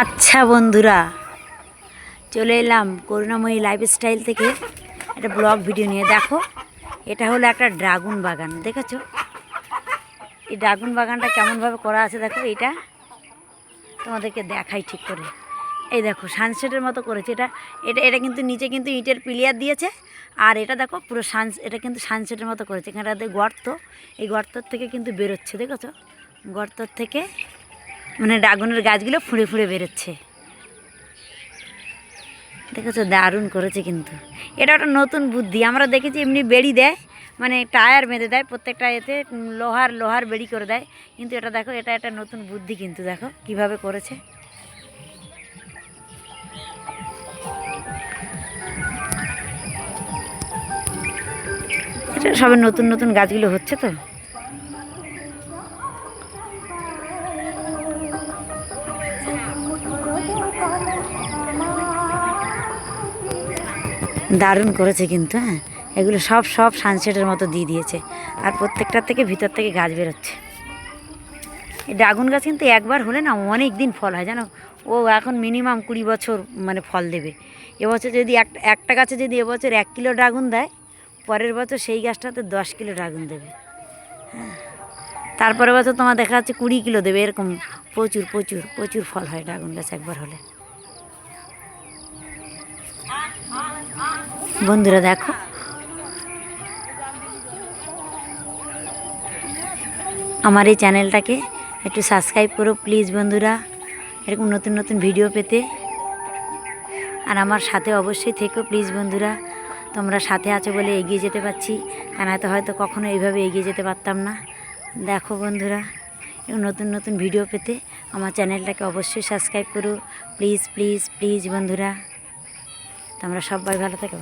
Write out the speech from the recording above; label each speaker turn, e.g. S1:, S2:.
S1: আচ্ছা বন্ধুরা, চলে এলাম করুণাময়ী লাইফস্টাইল থেকে একটা ব্লগ ভিডিও নিয়ে। দেখো, এটা হলো একটা ড্রাগন বাগান, দেখেছ? এই ড্রাগন বাগানটা কেমনভাবে করা আছে দেখো এটা তোমাদেরকে দেখাই ঠিক করে। এই দেখো সানসেটের মতো করেছে। এটা এটা এটা কিন্তু নিচে কিন্তু ইটের পিলিয়ার দিয়েছে, আর এটা দেখো, পুরো সানস এটা কিন্তু সানসেটের মতো করেছে। এখানটাতে গর্ত, এই গর্তর থেকে কিন্তু বেরোচ্ছে, দেখেছ? গর্তর থেকে মানে ড্রাগনের গাছগুলো ফুঁড়ে ফুঁড়ে বেরোচ্ছে। দেখেছ, দারুণ করেছে কিন্তু। এটা একটা নতুন বুদ্ধি। আমরা দেখেছি এমনি বেড়ি দেয় মানে টায়ার বেঁধে দেয়, প্রত্যেকটা এতে লোহার লোহার বেড়ি করে দেয়। কিন্তু এটা দেখো, এটা একটা নতুন বুদ্ধি কিন্তু দেখো, কীভাবে করেছে। এটা সবে নতুন নতুন গাছগুলো হচ্ছে তো। দারুণ করেছে কিন্তু হ্যাঁ? এগুলো সব সব সানসেটের মতো দিয়ে দিয়েছে। আর প্রত্যেকটার থেকে ভিতর থেকে গাছ বেরোচ্ছে। এই ড্রাগন গাছ কিন্তু একবার হলে না অনেক দিন ফল হয়, জানো? ও এখন মিনিমাম কুড়ি বছর মানে ফল দেবে। এবছর যদি এক, একটা গাছে যদি এবছর এক কিলো ড্রাগন দেয়, পরের বছর সেই গাছটাতে দশ কিলো ড্রাগন দেবে। হ্যাঁ? তারপরে বছর তোমার দেখা যাচ্ছে কুড়ি কিলো দেবে, এরকম প্রচুর প্রচুর প্রচুর ফল হয় ড্রাগন গাছ একবার হলে। বন্ধুরা দেখো। আমার এই চ্যানেলটাকে একটু সাবস্ক্রাইব করো প্লিজ বন্ধুরা। এরকম নতুন নতুন ভিডিও পেতে। আর আমার সাথে অবশ্যই থেকো প্লিজ বন্ধুরা। তোমরা সাথে আছো বলে এগিয়ে যেতে পারছি। তা নয়তো হয়তো কখনো এইভাবে এগিয়ে যেতে পারতাম না। দেখো বন্ধুরা নতুন নতুন ভিডিও পেতে আমার চ্যানেলটাকে অবশ্যই সাবস্ক্রাইব করো। প্লিজ প্লিজ প্লিজ বন্ধুরা। তোমরা সবাই ভালো থেকে